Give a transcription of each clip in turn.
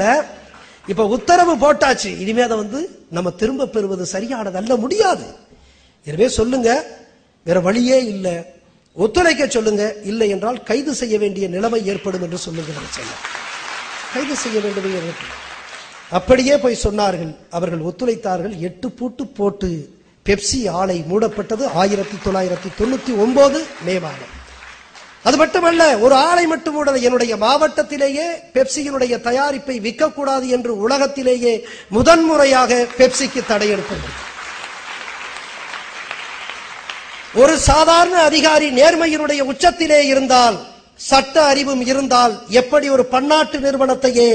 கவர்மெண்ட்ல இப்ப உத்தரவு போட்டாச்சு. இனிமே அதை வந்து நம்ம திரும்ப பெறுவது சரியானது அல்ல முடியாது. எனவே சொல்லுங்க வேற வழியே இல்லை. ஒத்துழைக்க சொல்லுங்க இல்லை என்றால் கைது செய்ய வேண்டிய நிலைமை ஏற்படும் என்று சொல்லுங்க சொல்ல கைது செய்ய வேண்டும் அப்படியே போய் சொன்னார்கள். அவர்கள் ஒத்துழைத்தார்கள். எட்டு பூட்டு போட்டு பெப்சி ஆலை மூடப்பட்டது. ஆயிரத்தி தொள்ளாயிரத்தி தொண்ணூத்தி ஒன்பது மே மாதம். அது மட்டுமல்ல ஒரு ஆலை மட்டும் என்னுடைய மாவட்டத்திலேயே பெப்சியினுடைய தயாரிப்பை விற்கக்கூடாது என்று உலகத்திலேயே முதன்முறையாக பெப்சிக்கு தடை எடுத்தது ஒரு சாதாரண அதிகாரி நேர்மையினுடைய உச்சத்திலே இருந்தால் சட்ட அறிவும் இருந்தால் எப்படி ஒரு பன்னாட்டு நிறுவனத்தையே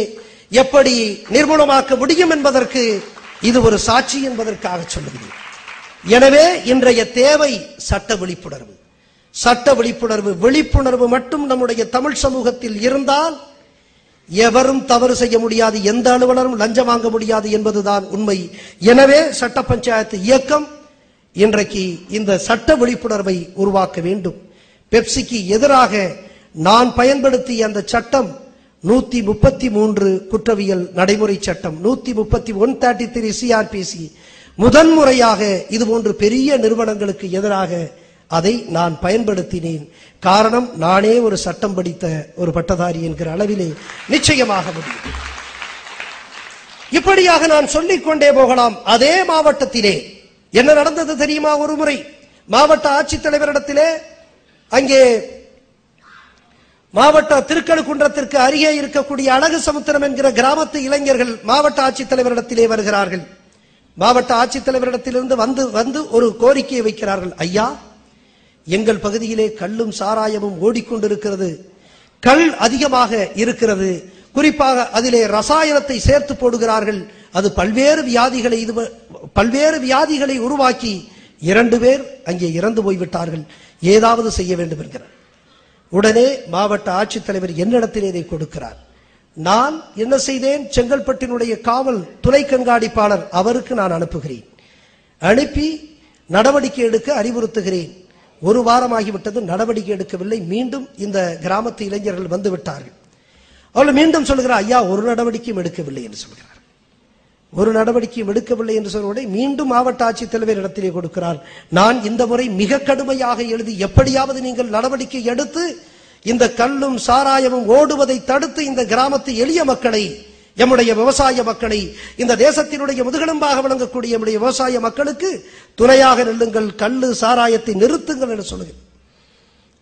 எப்படி நிர்மூலமாக்க முடியும் என்பதற்கு இது ஒரு சாட்சி என்பதற்காக சொல்லுகிறேன். எனவே இன்றைய தேவை சட்ட விழிப்புணர்வு. சட்ட விழிப்புணர்வு விழிப்புணர்வு மட்டும் நம்முடைய தமிழ் சமூகத்தில் இருந்தால் எவரும் தவறு செய்ய முடியாது எந்த அலுவலரும் லஞ்சம் வாங்க முடியாது என்பதுதான் உண்மை. எனவே சட்ட பஞ்சாயத்து இயக்கம் இன்றைக்கு இந்த சட்ட விழிப்புணர்வை உருவாக்க வேண்டும். பெப்சிக்கு எதிராக நான் பயன்படுத்திய அந்த சட்டம் நூத்தி முப்பத்தி மூன்று குற்றவியல் நடைமுறை சட்டம் நூத்தி முப்பத்தி ஒன் தேர்ட்டி த்ரீ சிஆர்பிசி முதன்முறையாக இது போன்று பெரிய நிறுவனங்களுக்கு எதிராக அதை நான் பயன்படுத்தினேன். காரணம் நானே ஒரு சட்டம் படித்த ஒரு பட்டதாரி என்கிற அளவிலே நிச்சயமாக முடியும். இப்படியாக நான் சொல்லிக் கொண்டே போகலாம். அதே மாவட்டத்திலே. என்ன நடந்தது தெரியுமா ஒரு முறை? மாவட்ட ஆட்சித்தலைவரிடத்திலே அங்கே மாவட்ட திருக்கழுக்குன்றத்திற்கு அருகே இருக்கக்கூடிய அழகு சமுத்திரம் என்கிற கிராமத்து இளைஞர்கள் மாவட்ட ஆட்சித்தலைவரிடத்திலே வருகிறார்கள். மாவட்ட ஆட்சித்தலைவரிடத்திலிருந்து வந்து வந்து ஒரு கோரிக்கையை வைக்கிறார்கள். ஐயா எங்கள் பகுதியிலே கல்லும் சாராயமும் ஓடிக்கொண்டிருக்கிறது. கல் அதிகமாக இருக்கிறது. குறிப்பாக அதிலே ரசாயனத்தை சேர்த்து போடுகிறார்கள். அது பல்வேறு வியாதிகளை இது பல்வேறு வியாதிகளை உருவாக்கி இரண்டு பேர் அங்கே இறந்து போய்விட்டார்கள். ஏதாவது செய்ய வேண்டும் என்கிறார். உடனே மாவட்ட ஆட்சித்தலைவர் என்னிடத்தில் இதை கொடுக்கிறார். நான் என்ன செய்தேன்? செங்கல்பட்டினுடைய காவல் துணை கண்காணிப்பாளர் அவருக்கு நான் அனுப்புகிறேன். அனுப்பி நடவடிக்கை எடுக்க அறிவுறுத்துகிறேன். ஒரு வாரமாகிவிட்டது நடவடிக்கை எடுக்கவில்லை. மீண்டும் இந்த கிராமத்து இளைஞர்கள் வந்து விட்டார்கள் அவள் மீண்டும் சொல்கிறார் ஐயா ஒரு நடவடிக்கையும் எடுக்கவில்லை என்று சொல்கிறார். ஒரு நடவடிக்கையும் எடுக்கவில்லை என்று சொல்வதை மீண்டும் மாவட்ட ஆட்சித்தலைவர் இடத்திலே கொடுக்கிறார். நான் இந்த முறை மிக கடுமையாக எழுதி எப்படியாவது நீங்கள் நடவடிக்கை எடுத்து இந்த கல்லும் சாராயமும் ஓடுவதை தடுத்து இந்த கிராமத்து எளிய மக்களை எம்முடைய விவசாய மக்களை இந்த தேசத்தினுடைய முதுகெலும்பாக விளங்கக்கூடிய எம்முடைய விவசாய மக்களுக்கு துணையாக நெல்லுங்கள் கல்லு சாராயத்தை நிறுத்துங்கள் என்று சொல்லுகிறேன்.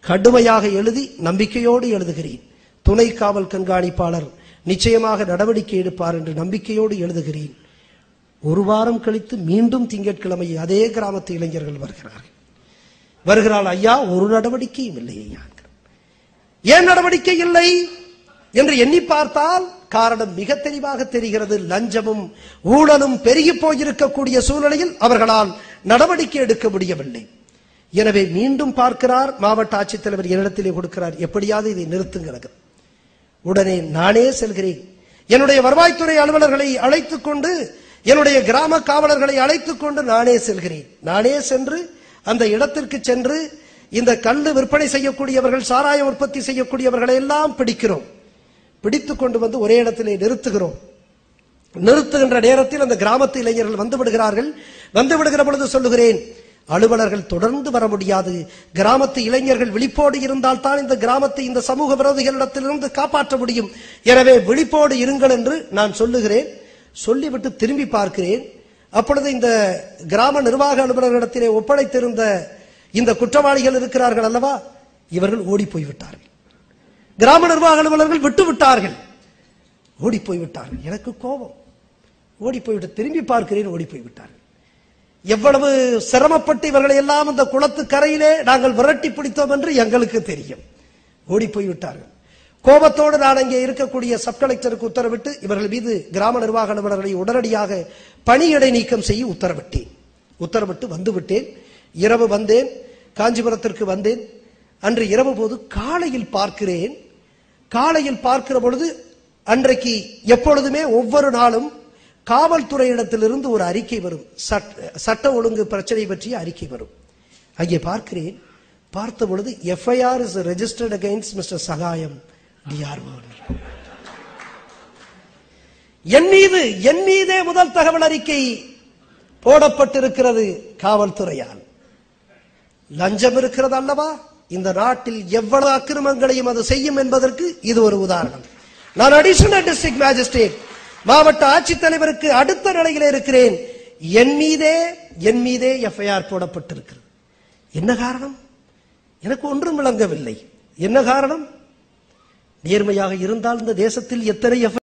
கடுமையாக எழுதி நம்பிக்கையோடு எழுதுகிறேன். துணை காவல் கண்காணிப்பாளர் நிச்சயமாக நடவடிக்கை எடுப்பார் என்று நம்பிக்கையோடு எழுதுகிறேன். ஒரு வாரம் கழித்து மீண்டும் திங்கட்கிழமை அதே கிராமத்து இளைஞர்கள் வருகிறார்கள். வருகிறாள் ஐயா ஒரு நடவடிக்கையும் இல்லை ஐயா. ஏன் நடவடிக்கை இல்லை? என்று எண்ணி பார்த்தால் காரணம் மிக தெளிவாக தெரிகிறது. லஞ்சமும் ஊழலும் பெருகி போயிருக்கக்கூடிய சூழ்நிலையில் அவர்களால் நடவடிக்கை எடுக்க முடியவில்லை. எனவே மீண்டும் பார்க்கிறார் மாவட்ட ஆட்சித்தலைவர் என்னிடத்திலே கொடுக்கிறார் எப்படியாவது இதை நிறுத்துங்கிறது. உடனே நானே செல்கிறேன். என்னுடைய வருவாய்த்துறை அலுவலர்களை அழைத்துக் கொண்டு என்னுடைய கிராம காவலர்களை அழைத்துக் கொண்டு நானே செல்கிறேன். நானே சென்று அந்த இடத்திற்கு சென்று இந்த கல் விற்பனை செய்யக்கூடியவர்கள் சாராயம் உற்பத்தி செய்யக்கூடியவர்களை எல்லாம் பிடிக்கிறோம். பிடித்துக் கொண்டு வந்து ஒரே இடத்திலே நிறுத்துகிறோம். நிறுத்துகின்ற நேரத்தில் அந்த கிராமத்து இளைஞர்கள் வந்து விடுகிறார்கள். வந்து விடுகிற பொழுது சொல்லுகிறேன் அலுவலர்கள் தொடர்ந்து வர முடியாது. கிராமத்து இளைஞர்கள் விழிப்போடு இருந்தால் தான் இந்த கிராமத்தை இந்த சமூக விரோதிகளிடத்திலிருந்து காப்பாற்ற முடியும். எனவே விழிப்போடு இருங்கள் என்று நான் சொல்லுகிறேன். சொல்லிவிட்டு திரும்பி பார்க்கிறேன். அப்பொழுது இந்த கிராம நிர்வாக அலுவலர்களிடத்திலே ஒப்படைத்திருந்த இந்த குற்றவாளிகள் இருக்கிறார்கள் அல்லவா? இவர்கள் ஓடி போய்விட்டார்கள். கிராம நிர்வாக அலுவலர்கள் விட்டு விட்டார்கள் ஓடி போய்விட்டார்கள் எனக்கு கோபம். ஓடி போய்விட்டு திரும்பி பார்க்கிறேன் ஓடி போய்விட்டார்கள் எவ்வளவு சிரமப்பட்டு இவர்களை எல்லாம் அந்த குளத்து கரையிலே நாங்கள் விரட்டி பிடித்தோம் என்று எங்களுக்கு தெரியும். ஓடி போய்விட்டார்கள் கோபத்தோடு நான் அங்கே இருக்கக்கூடிய சப் கலெக்டருக்கு உத்தரவிட்டு இவர்கள் மீது கிராம நிர்வாக அலுவலர்களை உடனடியாக பணியிடை நீக்கம் செய்ய உத்தரவிட்டேன். உத்தரவிட்டு வந்துவிட்டேன். இரவு வந்தேன். காஞ்சிபுரத்திற்கு வந்தேன். அன்று இரவு போது காலையில் பார்க்கிறேன். காலையில் பார்க்கிற பொழுது அன்றைக்கு எப்பொழுதுமே ஒவ்வொரு நாளும் காவல்துறையிடத்திலிருந்து ஒரு அறிக்கை வரும். சட்ட ஒழுங்கு பிரச்சனை பற்றிய அறிக்கை வரும். அங்கே பார்க்கிறேன் பார்த்த பொழுது FIR is registered against Mr Sagayam DRO என் மீது என் மீதே முதல் தகவல் அறிக்கை போடப்பட்டிருக்கிறது காவல்துறையால். லஞ்சம் இருக்கிறது அல்லவா? இந்த நாட்டில் எவ்வளவு அக்கிரமங்களையும் அது செய்யும் என்பதற்கு இது ஒரு உதாரணம். நான் அடிஷனல் டிஸ்ட்ரிக்ட் மேஜிஸ்ட்ரேட் மாவட்ட ஆட்சித்தலைவருக்கு அடுத்த நிலையில் இருக்கிறேன். என் மீதே என் மீதே எஃப்ஐஆர் போடப்பட்டிருக்கிறது. என்ன காரணம்? எனக்கு ஒன்றும் விளங்கவில்லை. என்ன காரணம்? நேர்மையாக இருந்தால் இந்த தேசத்தில் எத்தனை எஃப்